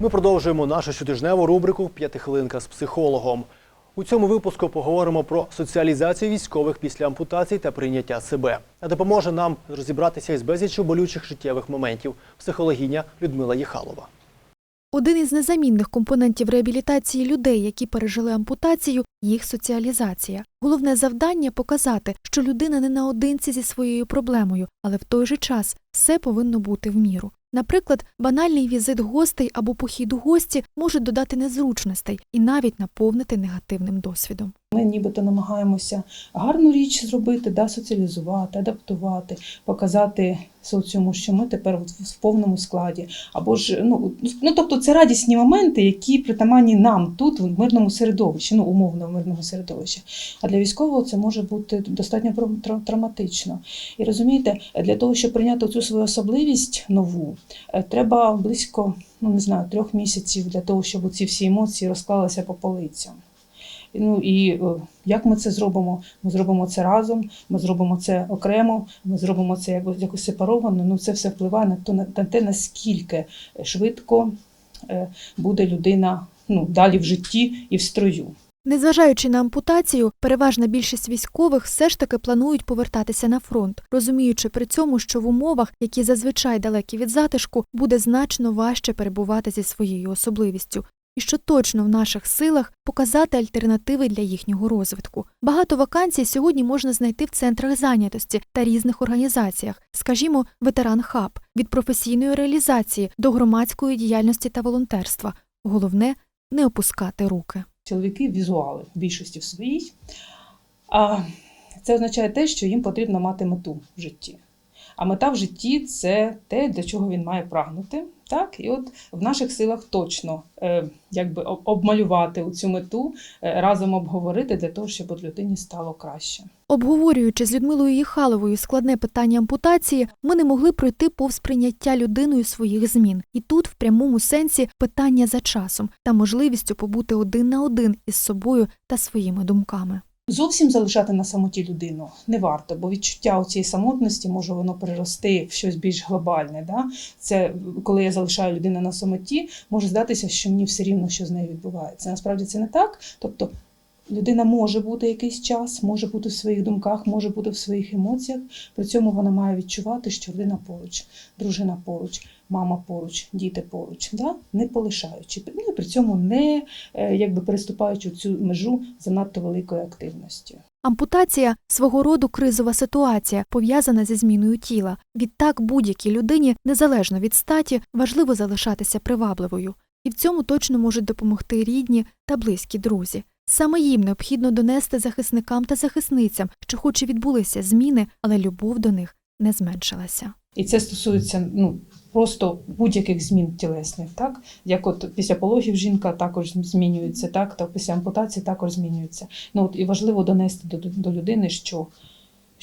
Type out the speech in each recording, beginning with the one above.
Ми продовжуємо нашу щотижневу рубрику П'ятихвилинка з психологом. У цьому випуску поговоримо про соціалізацію військових після ампутацій та прийняття себе. А допоможе нам розібратися із безліччю болючих життєвих моментів психологиня Людмила Єхалова. Один із незамінних компонентів реабілітації людей, які пережили ампутацію, їх соціалізація. Головне завдання показати, що людина не наодинці зі своєю проблемою, але в той же час все повинно бути в міру. Наприклад, банальний візит гостей або похід у гості можуть додати незручностей і навіть наповнити негативним досвідом. Ми нібито намагаємося гарну річ зробити, да, соціалізувати, адаптувати, показати соціуму, що ми тепер в повному складі. Або ж ну, ну тобто це радісні моменти, які притаманні нам тут, в мирному середовищі, ну умовно в мирному середовищі. А для військового це може бути достатньо тра- тра- травматично. І розумієте, для того, щоб прийняти цю свою особливість нову, е, треба близько ну не знаю трьох місяців для того, щоб ці всі емоції розклалися по полицям. Ну і е, як ми це зробимо? Ми зробимо це разом, ми зробимо це окремо, ми зробимо це якось, якось сепаровано. Ну це все впливає на, то, на те, наскільки швидко е, буде людина ну, далі в житті і в строю. Незважаючи на ампутацію, переважна більшість військових все ж таки планують повертатися на фронт, розуміючи при цьому, що в умовах, які зазвичай далекі від затишку, буде значно важче перебувати зі своєю особливістю. І що точно в наших силах показати альтернативи для їхнього розвитку. Багато вакансій сьогодні можна знайти в центрах зайнятості та різних організаціях, скажімо, ветеран хаб від професійної реалізації до громадської діяльності та волонтерства. Головне не опускати руки. Чоловіки візуали в більшості в своїй. А це означає те, що їм потрібно мати мету в житті. А мета в житті це те, для чого він має прагнути. Так? І от в наших силах точно е, якби об- обмалювати цю мету, е, разом обговорити для того, щоб людині стало краще. Обговорюючи з Людмилою Єхаловою складне питання ампутації, ми не могли пройти повз прийняття людиною своїх змін. І тут, в прямому сенсі, питання за часом та можливістю побути один на один із собою та своїми думками. Зовсім залишати на самоті людину не варто, бо відчуття у цієї самотності може воно перерости в щось більш глобальне. Да? Це коли я залишаю людину на самоті, може здатися, що мені все рівно, що з нею відбувається. Насправді це не так. Тобто людина може бути якийсь час, може бути в своїх думках, може бути в своїх емоціях. При цьому вона має відчувати, що людина поруч, дружина поруч, мама поруч, діти поруч, да? не полишаючи, ну при цьому не е, якби переступаючи цю межу занадто великої активності. Ампутація свого роду кризова ситуація, пов'язана зі зміною тіла. Відтак будь-якій людині, незалежно від статі, важливо залишатися привабливою. І в цьому точно можуть допомогти рідні та близькі друзі. Саме їм необхідно донести захисникам та захисницям, що хоч і відбулися зміни, але любов до них не зменшилася. І це стосується ну просто будь-яких змін тілесних, так як от після пологів жінка також змінюється, так та після ампутації також змінюється. Ну от і важливо донести до, до людини, що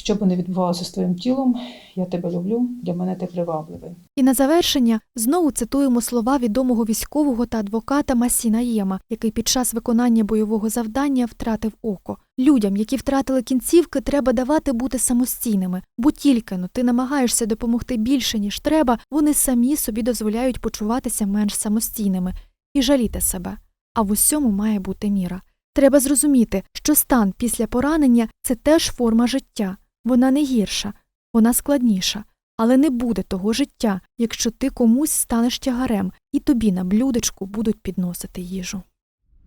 що би не відбувалося з твоїм тілом, я тебе люблю, для мене ти привабливий. І на завершення знову цитуємо слова відомого військового та адвоката Масіна Єма, який під час виконання бойового завдання втратив око. Людям, які втратили кінцівки, треба давати бути самостійними, бо тільки но ти намагаєшся допомогти більше, ніж треба, вони самі собі дозволяють почуватися менш самостійними і жаліти себе. А в усьому має бути міра. Треба зрозуміти, що стан після поранення це теж форма життя. Вона не гірша, вона складніша. Але не буде того життя, якщо ти комусь станеш тягарем і тобі на блюдечку будуть підносити їжу.